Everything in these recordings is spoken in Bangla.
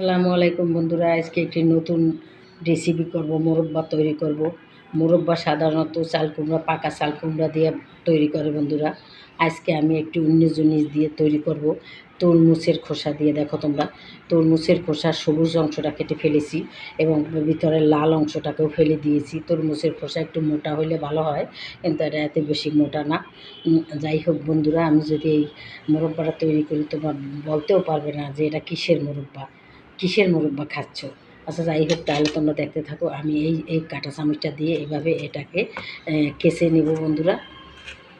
আসসালামু আলাইকুম বন্ধুরা, আজকে একটি নতুন রেসিপি করব, মোরব্বা তৈরি করব। মোরব্বা সাধারণত চাল কুমড়া, পাকা চাল কুমড়া দিয়ে তৈরি করে বন্ধুরা। আজকে আমি একটি অন্য জিনিস দিয়ে তৈরি করব, তরমুজের খোসা দিয়ে। দেখো তোমরা, তরমুজের খোসার সবুজ অংশটা কেটে ফেলেছি এবং ভিতরের লাল অংশটাকেও ফেলে দিয়েছি। তরমুজের খোসা একটু মোটা হলে ভালো হয়, কিন্তু এটা এত বেশি মোটা না। যাই হোক বন্ধুরা, আমি যদি এই মোরব্বাটা তৈরি করি, তোমার বলতেও পারবে না যে এটা কিসের মোরব্বা। কিসের মুরব্বা খাচ্ছ? আচ্ছা যাই হোক, তাহলে তোমরা দেখতে থাকো, আমি এই এই কাঁটা চামচটা দিয়ে এভাবে এটাকে কেসে নেব বন্ধুরা।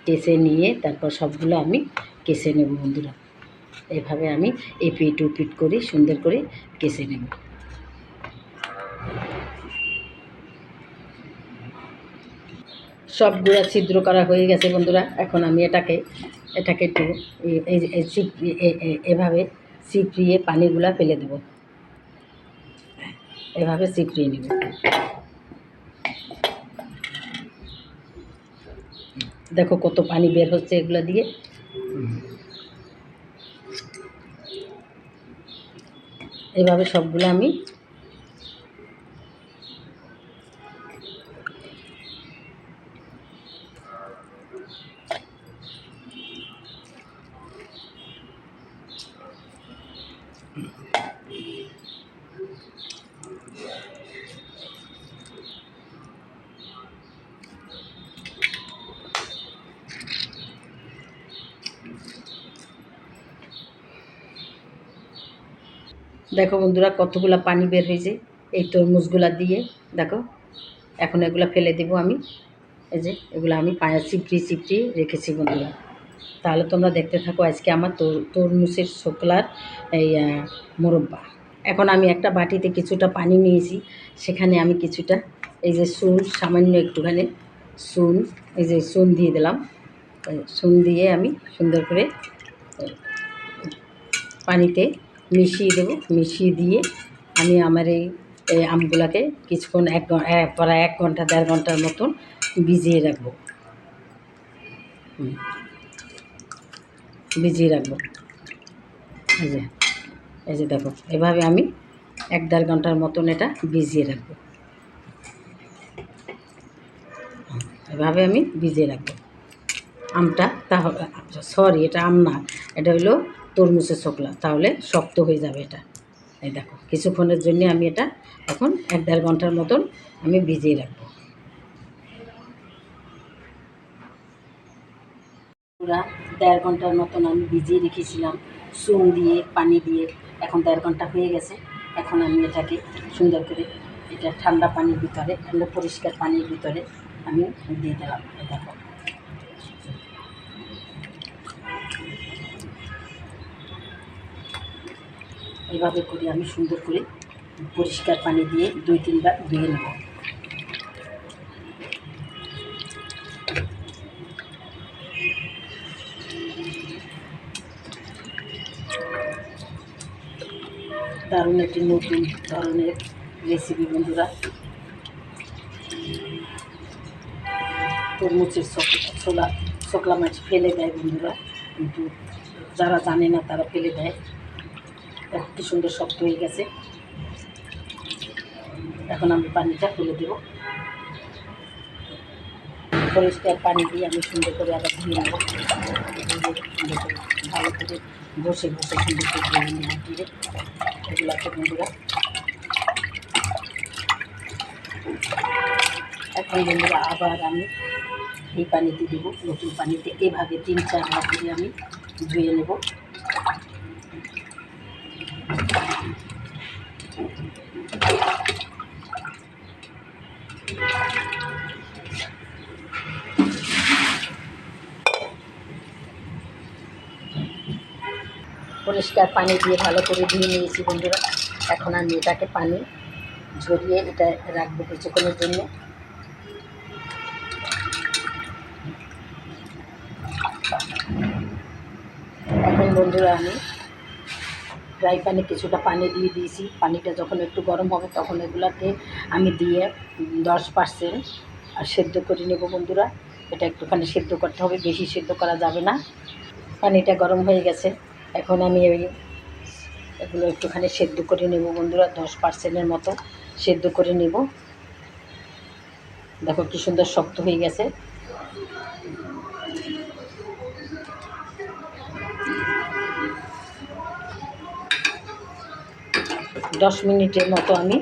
কেসে নিয়ে তারপর সবগুলো আমি কেসে নেব বন্ধুরা। এভাবে আমি এপিট উপিট করি, সুন্দর করে কেসে নেব। সবগুলো ছিদ্র করা হয়ে গেছে বন্ধুরা, এখন আমি এটাকে এটাকে একটু এভাবে চিপড়িয়ে পানিগুলা ফেলে দেব। এভাবে চিপড়িয়ে নেব। দেখো কত পানি বের হচ্ছে এগুলো দিয়ে। এভাবে সবগুলো আমি দেখো বন্ধুরা, কতগুলা পানি বের হয়েছে এই তরমুজগুলা দিয়ে। দেখো, এখন এগুলা ফেলে দেবো আমি। এই যে, এগুলো আমি পায়ে চিপড়ি চিপড়ি রেখেছি বন্ধুরা। তাহলে তোমরা দেখতে থাকো আজকে আমার তরমুজের শোকলার এই মোরব্বা। এখন আমি একটা বাটিতে কিছুটা পানি নিয়েছি, সেখানে আমি কিছুটা এই যে সুন সামান্য একটুখানি চুন, এই যে চুন দিয়ে দিলাম। চুন দিয়ে আমি সুন্দর করে পানিতে মিশিয়ে দেবো, মিশিয়ে দিয়ে আমি আমার এই এই আমগুলাকে কিছুক্ষণ এক প্রায় এক ঘণ্টা, দেড় ঘণ্টার মতন ভিজিয়ে রাখব। ভিজিয়ে রাখব। এই যে এই যে দেখো, এভাবে আমি এক দেড় ঘণ্টার মতন এটা ভিজিয়ে রাখব। এভাবে আমি ভিজিয়ে রাখব। আমটা তাহলে সরি, এটা আম না, এটা হলো তরমুজের শোকলা তাহলে শক্ত হয়ে যাবে এটা। এই দেখো, কিছুক্ষণের জন্য আমি এটা এখন এক দেড় ঘণ্টার মতন আমি ভিজিয়ে রাখব। পুরা দেড় ঘণ্টার মতন আমি ভিজিয়ে রেখেছিলাম, চুন দিয়ে, পানি দিয়ে। এখন দেড় ঘণ্টা হয়ে গেছে, এখন আমি এটাকে সুন্দর করে এটা ঠান্ডা পানির ভিতরে, ঠান্ডা পরিষ্কার পানির ভিতরে আমি দিয়ে দিলাম দেখো। এভাবে করে আমি সুন্দর করে পরিষ্কার পানি দিয়ে দুই তিনবার ধুয়ে নেব। দারুণ একটি নতুন ধরনের রেসিপি বন্ধুরা। তরমুজের ছোলা শোকলা মাছ ফেলে দেয় বন্ধুরা। কিন্তু যারা জানে না তারা ফেলে দেয়। কি সুন্দর শক্ত হয়ে গেছে। এখন আমি পানিটা ফেলে দেবো। পরিষ্কার পানি দিয়ে আমি সুন্দর করে আবার ধুয়ে নেব। সুন্দর করে ভালো করে বসে বসে সুন্দর করে ধুয়ে নেব দিয়ে। এগুলোকে বন্ধুরা। এখন বন্ধুরা আবার আমি এই পানিতে দেবো। নতুন পানিতে এভাবে তিন চারবার করে আমি ধুয়ে নেব। পরিষ্কার পানি দিয়ে ভালো করে ধুয়ে নিয়েছি বন্ধুরা। এখন আমি এটাকে পানি ঝরিয়ে এটা রাখব কিছুক্ষণের জন্য। এখন বন্ধুরা আমি ফ্রাই প্যানে কিছুটা পানি দিয়ে দিয়েছি। পানিটা যখন একটু গরম হবে তখন এগুলাকে আমি দিয়ে দশ পার্সেন্ট আর সেদ্ধ করে নেব বন্ধুরা। এটা একটুখানি সেদ্ধ করতে হবে, বেশি সেদ্ধ করা যাবে না। পানিটা গরম হয়ে গেছে। এখন আমি ওই এগুলো একটুখানি সেদ্ধ করে নেব বন্ধুরা, দশ পার্সেন্টের মতো সেদ্ধ করে নেব। দেখো কি সুন্দর শক্ত হয়ে গেছে। দশ মিনিটের মতো আমি,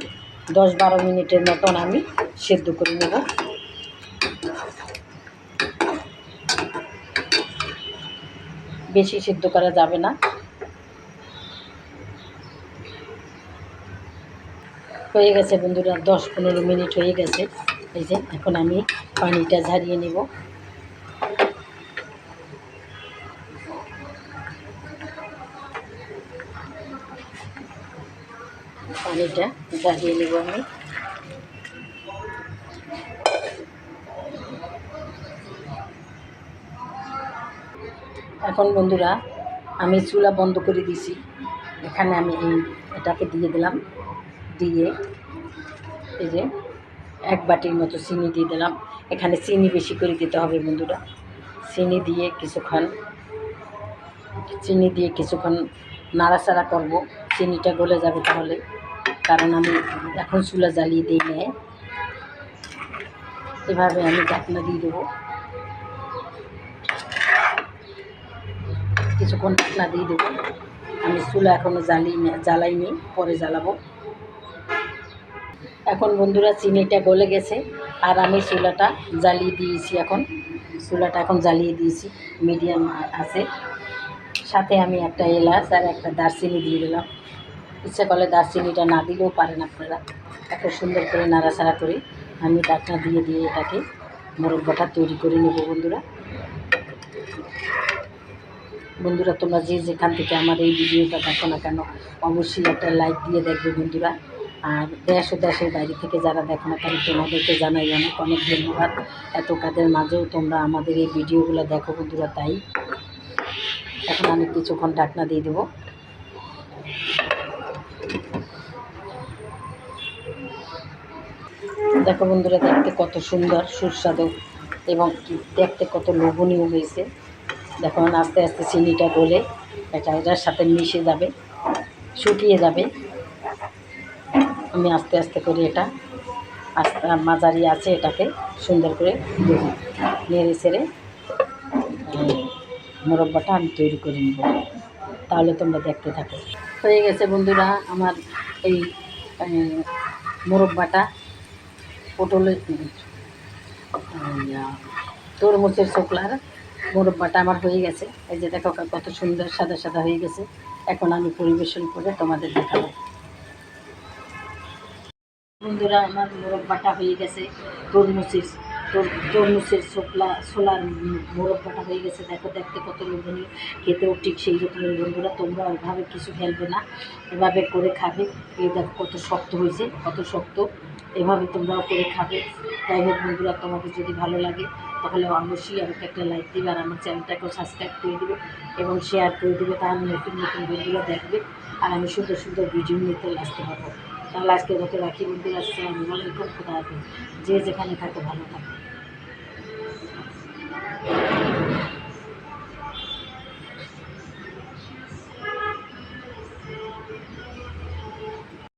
দশ বারো মিনিটের মতন আমি সেদ্ধ করে নেব। বেশি সেদ্ধ করা যাবে না। হয়ে গেছে বন্ধুরা, দশ পনেরো মিনিট হয়ে গেছে। এই যে, এখন আমি পানিটা ঝারিয়ে নেব। পানিটা ঝারিয়ে নেব আমি। এখন বন্ধুরা, আমি চুলা বন্ধ করে দিছি। এখানে আমি এই এটাকে দিয়ে দিলাম। দিয়ে এই যে এক বাটির মতো চিনি দিয়ে দিলাম। এখানে চিনি বেশি করে দিতে হবে বন্ধুরা। চিনি দিয়ে কিছুক্ষণ, চিনি দিয়ে কিছুক্ষণ নাড়াচাড়া করব। চিনিটা গলে যাবে তাহলে। কারণ আমি এখন চুলা জ্বালিয়ে দিই নেয় এভাবে আমি ঢাকনা দিয়ে দেবো। কিছুক্ষণ ঢাকনা দিয়ে দেবো। আমি চুলা এখনও জ্বালিয়ে জ্বালাইনি, পরে জ্বালাবো। এখন বন্ধুরা চিনিটা গলে গেছে, আর আমি চুলাটা জ্বালিয়ে দিয়েছি এখন। চুলাটা এখন জ্বালিয়ে দিয়েছি, মিডিয়াম আছে। সাথে আমি একটা এলাচ আর একটা দারচিনি দিয়ে দিলাম। ইচ্ছা করলে দারচিনিটা না দিলেও পারেন আপনারা। এত সুন্দর করে নাড়াচাড়া করে আমি ডাকনা দিয়ে দিয়ে এটাকে মোরব্বাটা তৈরি করে নেব বন্ধুরা। বন্ধুরা, তোমরা যে যেখান থেকে আমার এই ভিডিওটা দেখো না কেন, অবশ্যই একটা লাইক দিয়ে দেখবে বন্ধুরা। আর দেশ ও দেশের বাইরে থেকে যারা দেখো না কেন, তোমাদেরকে জানাই অনেক অনেক ধন্যবাদ। এত কাজের মাঝেও তোমরা আমাদের এই ভিডিওগুলো দেখো বন্ধুরা, তাই এখন আমি কিছুক্ষণ ঢাকনা দিয়ে দেবো। দেখো বন্ধুরা, দেখতে কত সুন্দর, সুস্বাদু এবং দেখতে কত লোভনীয় হয়েছে। দেখো আস্তে আস্তে চিনিটা গলে এটা এটার সাথে মিশে যাবে, শুকিয়ে যাবে। আমি আস্তে আস্তে করে এটা আস্তে, মাঝারি আছে এটাকে সুন্দর করে নেড়ে ছেড়ে মোরব্বাটা আমি তৈরি করে নেব। তাহলে তোমরা দেখতে থাকো। হয়ে গেছে বন্ধুরা, আমার এই মোরব্বাটা। পটলের তরমুজের শুকলার মোরব্বাটা আমার হয়ে গেছে। এই যে দেখো কত সুন্দর সাদা সাদা হয়ে গেছে। এখন আমি পরিবেশন করে তোমাদের দেখাবো। বন্ধুরা, আমার মোরব্বাটা হয়ে গেছে তরমুজের তরমুজের ছোকলা ছোলার মোরব্বাটা হয়ে গেছে। দেখো, দেখতে কত লোভনীয়। খেতেও ঠিক সেই রকমের বন্ধুরা তোমরা ওইভাবে কিছু ফেলবে না। এভাবে করে খাবে। এই দেখো, কত শক্ত হয়েছে, কত শক্ত। এভাবে তোমরাও করে খাবে। যাই হোক বন্ধুরা, তোমাদের যদি ভালো লাগে, তাহলে অবশ্যই আমাকে একটা লাইক দেবে আর আমার চ্যানেলটাকেও সাবস্ক্রাইব করে দেবে এবং শেয়ার করে দেবে। তাহলে নতুন নতুন বন্ধুরা দেখবে। আর আমি সুন্দর সুন্দর ভিডিও নিতে আসতে পারব। তাহলে আজকের মতো রাখি বন্ধুরা আসসালামু আলাইকুম খুদা যে যেখানে থাকে ভালো থাকো।